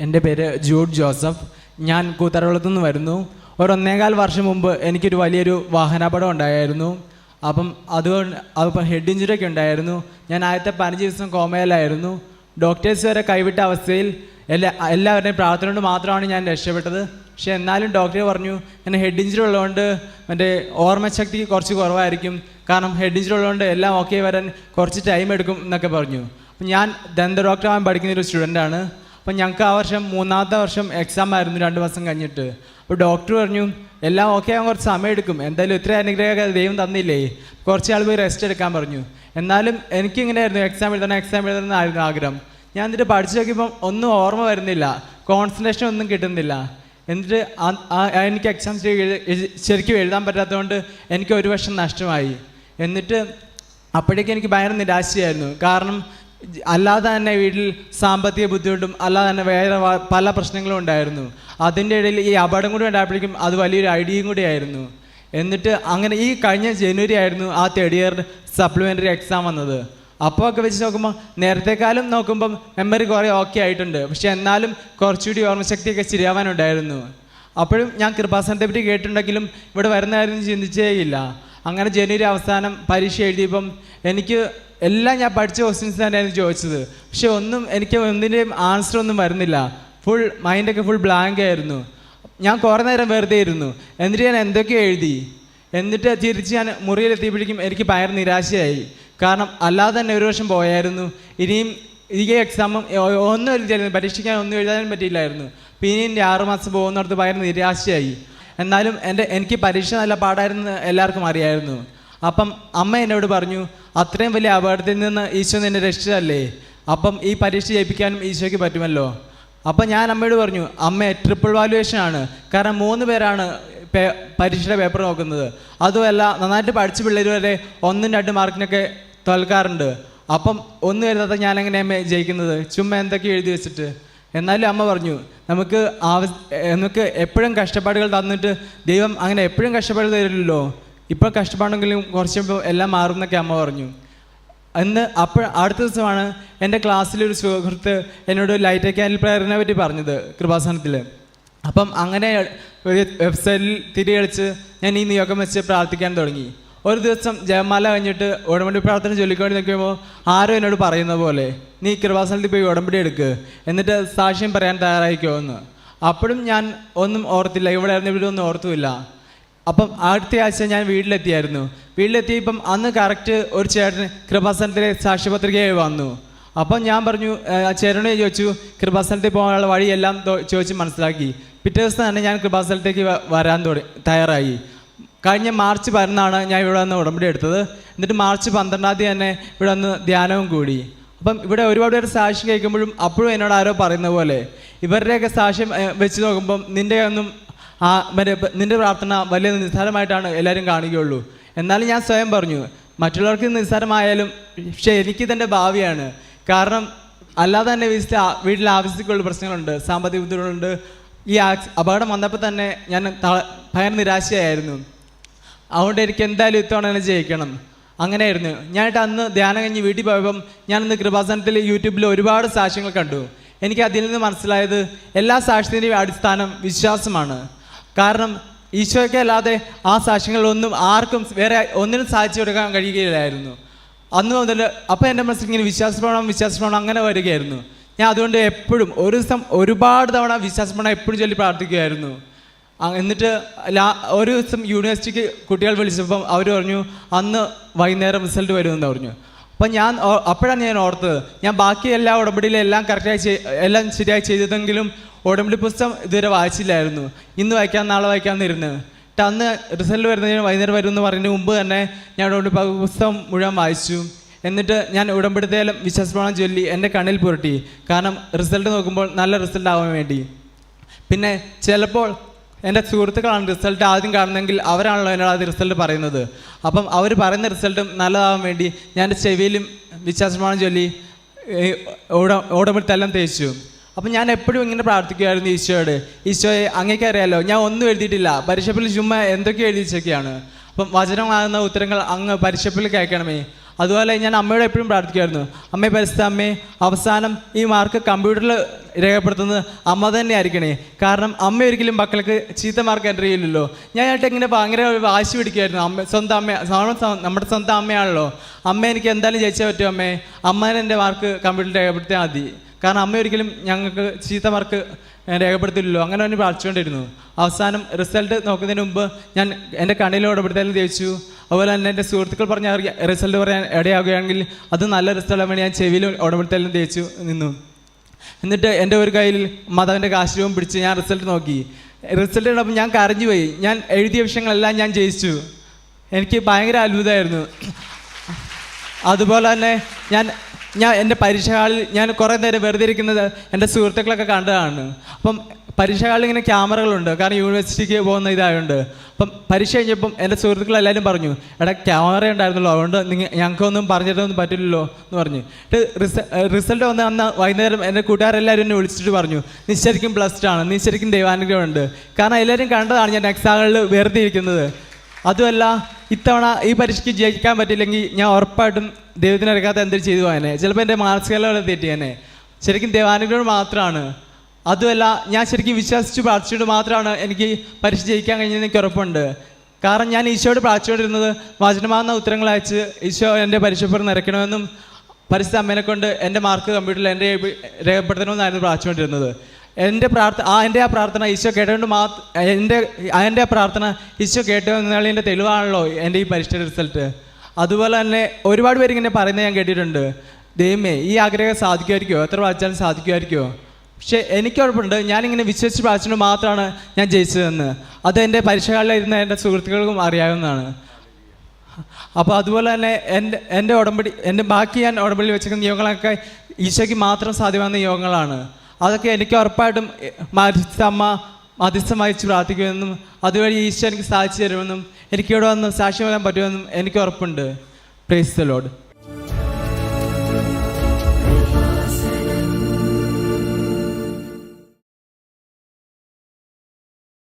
എന്റെ പേര് Jude Joseph. ഞാൻ കൂത്തറകുളത്തു നിന്ന് വരുന്നു. ഒരു ഒന്നേകാൽ വർഷം മുമ്പ് എനിക്കൊരു വലിയൊരു വാഹനാപകടം ഉണ്ടായിരുന്നു. അപ്പം അതുകൊണ്ട് അപ്പം ഹെഡ് ഇഞ്ചുറി ഒക്കെ ഉണ്ടായിരുന്നു. ഞാൻ ആദ്യത്തെ പതിനഞ്ച് ദിവസം കോമയിലായിരുന്നു. ഡോക്ടേഴ്സ് വരെ കൈവിട്ട അവസ്ഥയിൽ എല്ലാ എല്ലാവരുടെയും പ്രാർത്ഥന കൊണ്ട് മാത്രമാണ് ഞാൻ രക്ഷപ്പെട്ടത്. പക്ഷേ എന്നാലും ഡോക്ടർ പറഞ്ഞു എന്നെ ഹെഡ് ഇഞ്ചുറി ഉള്ളതുകൊണ്ട് എന്റെ ഓർമ്മശക്തി കുറച്ച് കുറവായിരിക്കും. കാരണം ഹെഡ് ഇഞ്ചുറി ഉള്ളതുകൊണ്ട് എല്ലാം ഓക്കെ വരാൻ കുറച്ച് ടൈം എടുക്കും എന്നൊക്കെ പറഞ്ഞു. അപ്പം ഞാൻ ദന്ത ഡോക്ടറാവാൻ പഠിക്കുന്ന ഒരു സ്റ്റുഡന്റാണ് അപ്പം ഞങ്ങൾക്ക് ആ വർഷം മൂന്നാമത്തെ വർഷം എക്സാം ആയിരുന്നു രണ്ട് മാസം കഴിഞ്ഞിട്ട്. അപ്പോൾ ഡോക്ടർ പറഞ്ഞു എല്ലാം ഓക്കെ ആകാൻ കുറച്ച് സമയം എടുക്കും. എന്തായാലും ഇത്ര അനുഗ്രഹമൊക്കെ ദൈവം തന്നില്ലേ? കുറച്ച് ആൾ പോയി റെസ്റ്റ് എടുക്കാൻ പറഞ്ഞു. എന്നാലും എനിക്കിങ്ങനെയായിരുന്നു എക്സാം എഴുതണം എക്സാം എഴുതണം എന്നായിരുന്നു ആഗ്രഹം. ഞാൻ എന്നിട്ട് പഠിച്ചു നോക്കിയപ്പം ഒന്നും ഓർമ്മ വരുന്നില്ല. കോൺസെൻട്രേഷൻ ഒന്നും കിട്ടുന്നില്ല. എന്നിട്ട് എനിക്ക് എക്സാം ശരിക്കും എഴുതാൻ പറ്റാത്തതുകൊണ്ട് എനിക്ക് ഒരു വർഷം നഷ്ടമായി. എന്നിട്ട് അപ്പോഴേക്കും എനിക്ക് ഭയങ്കര നിരാശയായിരുന്നു. കാരണം അല്ലാതെ തന്നെ വീട്ടിൽ സാമ്പത്തിക ബുദ്ധിമുട്ടും അല്ലാതെ തന്നെ വേറെ പല പ്രശ്നങ്ങളും ഉണ്ടായിരുന്നു. അതിന്റെ ഇടയിൽ ഈ അപകടം കൂടി ഉണ്ടായപ്പോഴേക്കും അത് വലിയൊരു ഐഡിയയും കൂടി ആയിരുന്നു. എന്നിട്ട് അങ്ങനെ ഈ കഴിഞ്ഞ ജനുവരി ആയിരുന്നു ആ തേർഡ് ഇയർ സപ്ലിമെന്ററി എക്സാം വന്നത്. അപ്പോൾ ഒക്കെ വെച്ച് നോക്കുമ്പോൾ നേരത്തെക്കാലം നോക്കുമ്പം മെമ്മറി കുറേ ഓക്കെ ആയിട്ടുണ്ട്. പക്ഷെ എന്നാലും കുറച്ചുകൂടി ഓർമ്മശക്തിയൊക്കെ ശരിയാവാനുണ്ടായിരുന്നു അപ്പോഴും ഞാൻ കൃപാസനത്തെ പറ്റി കേട്ടിട്ടുണ്ടെങ്കിലും ഇവിടെ വരുന്ന കാര്യം ചിന്തിച്ചേയില്ല. അങ്ങനെ ജനുവരി അവസാനം പരീക്ഷ എഴുതിയപ്പം എനിക്ക് എല്ലാം ഞാൻ പഠിച്ച ക്വസ്റ്റ്യൻസ് തന്നെയായിരുന്നു ചോദിച്ചത്. പക്ഷെ ഒന്നും എനിക്ക് ഒന്നിന്റെയും ആൻസർ ഒന്നും വരുന്നില്ല. ഫുൾ മൈൻഡൊക്കെ ഫുൾ ബ്ലാങ്ക് ആയിരുന്നു. ഞാൻ കുറേ നേരം വെറുതെ ഇരുന്നു. എന്നിട്ട് ഞാൻ എന്തൊക്കെയോ എഴുതി. എന്നിട്ട് തിരിച്ച് ഞാൻ മുറിയിലെത്തിയപ്പോഴേക്കും എനിക്ക് ഭയങ്കര നിരാശയായി. കാരണം അല്ലാതെ തന്നെ ഒരു വർഷം പോയായിരുന്നു. ഇനിയും ഈ എക്സാമും ഒന്നും എഴുതിയായിരുന്നു പരീക്ഷിക്കാൻ ഒന്നും എഴുതാനും പറ്റിയില്ലായിരുന്നു. പിന്നെ എന്റെ ആറുമാസം പോകുന്നിടത്ത് ഭയങ്കര നിരാശയായി. എന്നാലും എന്റെ എനിക്ക് പരീക്ഷ നല്ല പാടായിരുന്നു എല്ലാവർക്കും അറിയായിരുന്നു. അപ്പം അമ്മ എന്നോട് പറഞ്ഞു അത്രയും വലിയ അപകടത്തിൽ നിന്ന് ഈശോ നിന്നെ രക്ഷിച്ചതല്ലേ? അപ്പം ഈ പരീക്ഷ ജയിപ്പിക്കാനും ഈശോയ്ക്ക് പറ്റുമല്ലോ? അപ്പം ഞാൻ അമ്മയോട് പറഞ്ഞു അമ്മ ട്രിപ്പിൾ വാലുവേഷൻ ആണ്. കാരണം മൂന്ന് പേരാണ് പേ- പരീക്ഷയുടെ പേപ്പർ നോക്കുന്നത്. അതുമല്ല നന്നായിട്ട് പഠിച്ച പിള്ളേർ വരെ ഒന്നും രണ്ട് മാർക്കിനൊക്കെ തോൽക്കാറുണ്ട്. അപ്പം ഒന്നും എഴുതാത്ത എങ്ങനെയാണ് ജയിക്കുന്നത്? ചുമ്മാ എന്തൊക്കെ എഴുതി വെച്ചിട്ട്? എന്നാലും അമ്മ പറഞ്ഞു നമുക്ക് ആവശ്യ നമുക്ക് എപ്പോഴും കഷ്ടപ്പാടുകൾ തന്നിട്ട് ദൈവം അങ്ങനെ എപ്പോഴും കഷ്ടപ്പാട് തരില്ലല്ലോ. ഇപ്പോൾ കഷ്ടപ്പാടെങ്കിലും കുറച്ച് എല്ലാം മാറും എന്നൊക്കെ അമ്മ പറഞ്ഞു. അന്ന് അപ്പോൾ അടുത്ത ദിവസമാണ് എന്റെ ക്ലാസ്സിലൊരു സുഹൃത്ത് എന്നോട് ലൈറ്റ് ക്യാൻഡിൽ പ്രയറിനെ പറ്റി പറഞ്ഞത് കൃപാസനത്തിൽ അപ്പം അങ്ങനെ ഒരു വെബ്സൈറ്റിൽ തിരികളിച്ച് ഞാൻ ഈ നിയോഗം വെച്ച് പ്രാർത്ഥിക്കാൻ തുടങ്ങി. ഒരു ദിവസം ജയമാല കഴിഞ്ഞിട്ട് ഉടമ്പടി പ്രാർത്ഥന ചൊല്ലിക്കൊണ്ട് നിൽക്കുമ്പോൾ ആരോ എന്നോട് പറയുന്ന പോലെ നീ കൃപാസനത്തിൽ പോയി ഉടമ്പടി എടുക്ക് എന്നിട്ട് സാക്ഷ്യം പറയാൻ തയ്യാറായിക്കോ എന്ന്. അപ്പോഴും ഞാൻ ഒന്നും ഓർത്തില്ല ഇവിടെ ആയിരുന്നു ഇവിടെ ഒന്നും ഓർത്തുമില്ല. അപ്പം അടുത്ത ആഴ്ച ഞാൻ വീട്ടിലെത്തിയായിരുന്നു. വീട്ടിലെത്തിയപ്പം അന്ന് കറക്റ്റ് ഒരു ചേട്ടന് കൃപാസനത്തിലെ സാക്ഷ്യപത്രികയായി വന്നു. അപ്പം ഞാൻ പറഞ്ഞു "ഏഹ്, ചേട്ടനെ ചോദിച്ചു കൃപാസനത്തിൽ പോകാനുള്ള വഴിയെല്ലാം ചോദിച്ച് മനസ്സിലാക്കി. പിറ്റേ ദിവസം തന്നെ ഞാൻ കൃപാസനത്തേക്ക് വരാൻ തുടങ്ങി തയ്യാറായി. കഴിഞ്ഞ മാർച്ച് പതിനൊന്നാണ് ഞാൻ ഇവിടെ വന്ന് ഉടമ്പടി എടുത്തത്. എന്നിട്ട് മാർച്ച് പന്ത്രണ്ടാം തീയതി തന്നെ ഇവിടെ വന്ന് ധ്യാനവും കൂടി. അപ്പം ഇവിടെ ഒരുപാട് പേര് സാക്ഷ്യം കേൾക്കുമ്പോഴും അപ്പോഴും എന്നോട് ആരോ പറയുന്ന പോലെ ഇവരുടെയൊക്കെ സാക്ഷ്യം വെച്ച് നോക്കുമ്പം നിന്റെ ഒന്നും ആ മറ്റേ നിന്റെ പ്രാർത്ഥന വലിയ നിസ്സാരമായിട്ടാണ് എല്ലാവരും കാണുകയുള്ളൂ. എന്നാലും ഞാൻ സ്വയം പറഞ്ഞു മറ്റുള്ളവർക്ക് നിസ്സാരമായാലും പക്ഷേ എനിക്ക് ഇതെന്റെ ഭാവിയാണ്. കാരണം അല്ലാതെ തന്നെ വീട്ടിൽ വീട്ടിൽ ആവശ്യത്തിലുള്ള പ്രശ്നങ്ങളുണ്ട് സാമ്പത്തിക ബുദ്ധിമുട്ടുണ്ട്. ഈ അപകടം വന്നപ്പോൾ തന്നെ ഞാൻ ഭയങ്കര നിരാശയായിരുന്നു. അതുകൊണ്ട് എനിക്ക് എന്തായാലും ഇത്തവണ തന്നെ ജയിക്കണം. അങ്ങനെയായിരുന്നു. ഞാനിട്ട് അന്ന് ധ്യാനം കഴിഞ്ഞ് വീട്ടിൽ പോയപ്പം ഞാനന്ന് കൃപാസനത്തിൽ യൂട്യൂബിൽ ഒരുപാട് സാക്ഷ്യങ്ങൾ കണ്ടു. എനിക്ക് അതിൽ നിന്ന് മനസ്സിലായത് എല്ലാ സാക്ഷ്യത്തിന്റെയും അടിസ്ഥാനം വിശ്വാസമാണ്. കാരണം ഈശോയ്ക്ക് അല്ലാതെ ആ സാക്ഷ്യങ്ങളൊന്നും ആർക്കും വേറെ ഒന്നിനും സാധിച്ചു കൊടുക്കാൻ കഴിയുകയില്ലായിരുന്നു. അന്ന് മുതൽ അപ്പം എന്റെ മനസ്സിൽ ഇങ്ങനെ വിശ്വാസപ്പെടണം വിശ്വാസപ്പെടണം അങ്ങനെ വരികയായിരുന്നു. ഞാൻ അതുകൊണ്ട് എപ്പോഴും ഒരു ദിവസം ഒരുപാട് തവണ വിശ്വാസപ്പെടണം എപ്പോഴും ചൊല്ലി പ്രാർത്ഥിക്കുമായിരുന്നു എന്നിട്ട് ലാ ഒരു ദിവസം യൂണിവേഴ്സിറ്റിക്ക് കുട്ടികൾ വിളിച്ചപ്പം അവർ പറഞ്ഞു അന്ന് വൈകുന്നേരം റിസൾട്ട് വരുമെന്ന് പറഞ്ഞു. അപ്പം ഞാൻ അപ്പോഴാണ് ഞാൻ ഓർത്തത്. ഞാൻ ബാക്കി എല്ലാ ഉടമ്പടിയിലും എല്ലാം കറക്റ്റായി എല്ലാം ശരിയായി ചെയ്തതെങ്കിലും ഉടമ്പടി പുസ്തകം ഇതുവരെ വായിച്ചില്ലായിരുന്നു. ഇന്ന് വായിക്കാം നാളെ വായിക്കാമെന്നിരുന്ന് എന്നിട്ട് അന്ന് റിസൾട്ട് വരുന്നതിന് വൈകുന്നേരം വരും എന്ന് പറയുന്നതിന് മുമ്പ് തന്നെ ഞാൻ ഉടമ്പടി പുസ്തകം മുഴുവൻ വായിച്ചു. എന്നിട്ട് ഞാൻ ഉടമ്പടിത്തേലും വിശ്വാസപ്രമാണം ചൊല്ലി എന്റെ കണ്ണിൽ പുരട്ടി. കാരണം റിസൾട്ട് നോക്കുമ്പോൾ നല്ല റിസൾട്ട് ആവാൻ വേണ്ടി. പിന്നെ ചിലപ്പോൾ എന്റെ സുഹൃത്തുക്കളാണ് റിസൾട്ട് ആദ്യം കാണുന്നെങ്കിൽ അവരാണല്ലോ എന്നോട് ആദ്യം റിസൾട്ട് പറയുന്നത്. അപ്പം അവർ പറയുന്ന റിസൾട്ടും നല്ലതാവാൻ വേണ്ടി ഞാൻ ചെവിയിലും വിശ്വാസമാണ് ചൊല്ലി ഓട തേച്ചു. അപ്പം ഞാൻ എപ്പോഴും ഇങ്ങനെ പ്രാർത്ഥിക്കുമായിരുന്നു ഈശോയോട്. ഈശോയെ അങ്ങേക്ക് അറിയാലോ ഞാൻ ഒന്നും എഴുതിയിട്ടില്ല. പരീക്ഷപ്പിൽ ചുമ്മാ എന്തൊക്കെ എഴുതി വെച്ചൊക്കെയാണ് അപ്പം വചനമാകുന്ന ഉത്തരങ്ങൾ അങ്ങ് പരീക്ഷപ്പിൽ കേൾക്കണമേ. അതുപോലെ ഞാൻ അമ്മയോട് എപ്പോഴും പ്രാർത്ഥിക്കുമായിരുന്നു അമ്മേ പരിസ്ഥിതി അമ്മേ അവസാനം ഈ മാർക്ക് കമ്പ്യൂട്ടറിൽ രേഖപ്പെടുത്തുന്നത് അമ്മ തന്നെ ആയിരിക്കണേ കാരണം അമ്മ ഒരിക്കലും മക്കൾക്ക് ചീത്ത മാർക്ക് എന്റർ ചെയ്യില്ലല്ലോ. ഞാനായിട്ട് ഇങ്ങനെ ഭയങ്കര വാശി പിടിക്കുമായിരുന്നു അമ്മ സ്വന്തം അമ്മ നമ്മുടെ സ്വന്തം അമ്മയാണല്ലോ. അമ്മ എനിക്ക് എന്തായാലും ജയിച്ചേ പറ്റും അമ്മേ. അമ്മേനെ എന്റെ മാർക്ക് കമ്പ്യൂട്ടറിൽ രേഖപ്പെടുത്തിയാൽ മതി. കാരണം അമ്മ ഒരിക്കലും ഞങ്ങൾക്ക് ചീത്ത മാർക്ക് രേഖപ്പെടുത്തില്ലല്ലോ അങ്ങനെ തന്നെ പ്രാർത്ഥിച്ചുകൊണ്ടിരുന്നു അവസാനം റിസൾട്ട് നോക്കുന്നതിന് മുമ്പ് ഞാൻ എന്റെ കണ്ണിൽ ഇടപെടുത്തലും ജയിച്ചു. അതുപോലെ തന്നെ എന്റെ സുഹൃത്തുക്കൾ പറഞ്ഞ റിസൾട്ട് പറയാൻ ഇടയാകുകയാണെങ്കിൽ അത് നല്ല റിസൾട്ടാണ് ഞാൻ ചെവിയിൽ ഉടപെടുത്തലും തേച്ചു നിന്നു. എന്നിട്ട് എന്റെ ഒരു കയ്യിൽ മതവിന്റെ കാശ്രൂപം പിടിച്ച് ഞാൻ റിസൾട്ട് നോക്കി. റിസൾട്ട് കണ്ടപ്പോൾ ഞാൻ കരഞ്ഞു പോയി. ഞാൻ എഴുതിയ വിഷയങ്ങളെല്ലാം ഞാൻ ജയിച്ചു. എനിക്ക് ഭയങ്കര അത്ഭുതമായിരുന്നു. അതുപോലെ തന്നെ ഞാൻ ഞാൻ എന്റെ പരീക്ഷ ഹാളിൽ ഞാൻ കുറേ നേരം വെറുതെ ഇരിക്കുന്നത് എന്റെ സുഹൃത്തുക്കളൊക്കെ കണ്ടതാണ്. അപ്പം പരീക്ഷ ഹാളിൽ ഇങ്ങനെ ക്യാമറകളുണ്ട്. കാരണം യൂണിവേഴ്സിറ്റിക്ക് പോകുന്ന ഇതായതുകൊണ്ട് അപ്പം പരീക്ഷ കഴിഞ്ഞപ്പം എന്റെ സുഹൃത്തുക്കൾ എല്ലാവരും പറഞ്ഞു എടാ ക്യാമറ ഉണ്ടായിരുന്നല്ലോ. അതുകൊണ്ട് നിങ്ങൾ ഞങ്ങൾക്കൊന്നും പറഞ്ഞിട്ടൊന്നും പറ്റില്ലല്ലോ എന്ന് പറഞ്ഞു. റിസൾട്ട് വന്ന അന്ന് വൈകുന്നേരം എന്റെ കൂട്ടുകാരെല്ലാവരും എന്നെ വിളിച്ചിട്ട് പറഞ്ഞു നീ ശരിക്കും ബ്ലസ്ഡ് ആണ്. നീ ശരിക്കും ദൈവാനുഗ്രഹമുണ്ട്. കാരണം എല്ലാവരും കണ്ടതാണ് ഞാൻ എക്സാമുകളിൽ വെറുതെ ഇരിക്കുന്നത്. അതുമല്ല ഇത്തവണ ഈ പരീക്ഷയ്ക്ക് ജയിക്കാൻ പറ്റില്ലെങ്കിൽ ഞാൻ ഉറപ്പായിട്ടും ദൈവത്തിന് അറിയാത്ത എന്തെങ്കിലും ചെയ്തു പോയനെ. ചിലപ്പോൾ എന്റെ മാനസികത തെറ്റിയനെ. ശരിക്കും ദേവാനുഗ്രഹം മാത്രമാണ്. അതുമല്ല ഞാൻ ശരിക്കും വിശ്വസിച്ച് പ്രാർത്ഥിച്ചുകൊണ്ട് മാത്രമാണ് എനിക്ക് പരീക്ഷ ജയിക്കാൻ കഴിഞ്ഞതെന്ന് എനിക്ക് ഉറപ്പുണ്ട്. കാരണം ഞാൻ ഈശോയോട് പ്രാർത്ഥിച്ചുകൊണ്ടിരുന്നത് വചനമാകുന്ന ഉത്തരങ്ങൾ അയച്ച് ഈശോ എന്റെ പരീക്ഷപ്പുറം നിറയ്ക്കണമെന്നും പരിസ്ഥിതി അമ്മേനെ കൊണ്ട് എന്റെ മാർക്ക് കമ്പ്യൂട്ടറിൽ എന്റെ രേഖപ്പെടുത്തണമെന്നായിരുന്നു പ്രാർത്ഥിച്ചുകൊണ്ടിരുന്നത്. എന്റെ പ്രാർത്ഥന ആ എന്റെ ആ പ്രാർത്ഥന ഈശോ കേട്ടുകൊണ്ട് മാ എന്റെ എന്റെ പ്രാർത്ഥന ഈശോ കേട്ടു എന്നുള്ളതിന്റെ തെളിവാണല്ലോ എന്റെ ഈ പരീക്ഷയുടെ റിസൾട്ട് അതുപോലെ തന്നെ ഒരുപാട് പേര് ഇങ്ങനെ പറയുന്നത് ഞാൻ കേട്ടിട്ടുണ്ട്. ദൈവമേ ഈ ആഗ്രഹം സാധിക്കുമായിരിക്കുമോ എത്ര വായിച്ചാലും സാധിക്കുമായിരിക്കുമോ പക്ഷേ എനിക്ക് കുഴപ്പമുണ്ട് ഞാനിങ്ങനെ വിശ്വസിച്ച് പ്രാർത്ഥിച്ചുകൊണ്ട് മാത്രമാണ് ഞാൻ ജയിച്ചതെന്ന്. അത് എന്റെ പരീക്ഷകളിലിരുന്ന എന്റെ സുഹൃത്തുക്കൾക്കും അറിയാവുന്നതാണ്. അപ്പോൾ അതുപോലെ തന്നെ എന്റെ എന്റെ ഉടമ്പടി എന്റെ ബാക്കി ഞാൻ ഉടമ്പടി വെച്ചിരിക്കുന്ന നിയോഗങ്ങളൊക്കെ ഈശോയ്ക്ക് മാത്രം സാധ്യമാകുന്ന യോഗങ്ങളാണ് അതൊക്കെ എനിക്ക് ഉറപ്പായിട്ടും മധ്യസ്ഥമ്മ അമ്മ വഹിച്ച് പ്രാർത്ഥിക്കുമെന്നും അതുവഴി ഈശോ എനിക്ക് സാധിച്ചു തരുമെന്നും എനിക്കിവിടെ വന്ന് സാക്ഷ്യം വരാൻ പറ്റുമെന്നും എനിക്ക് ഉറപ്പുണ്ട്. Praise the load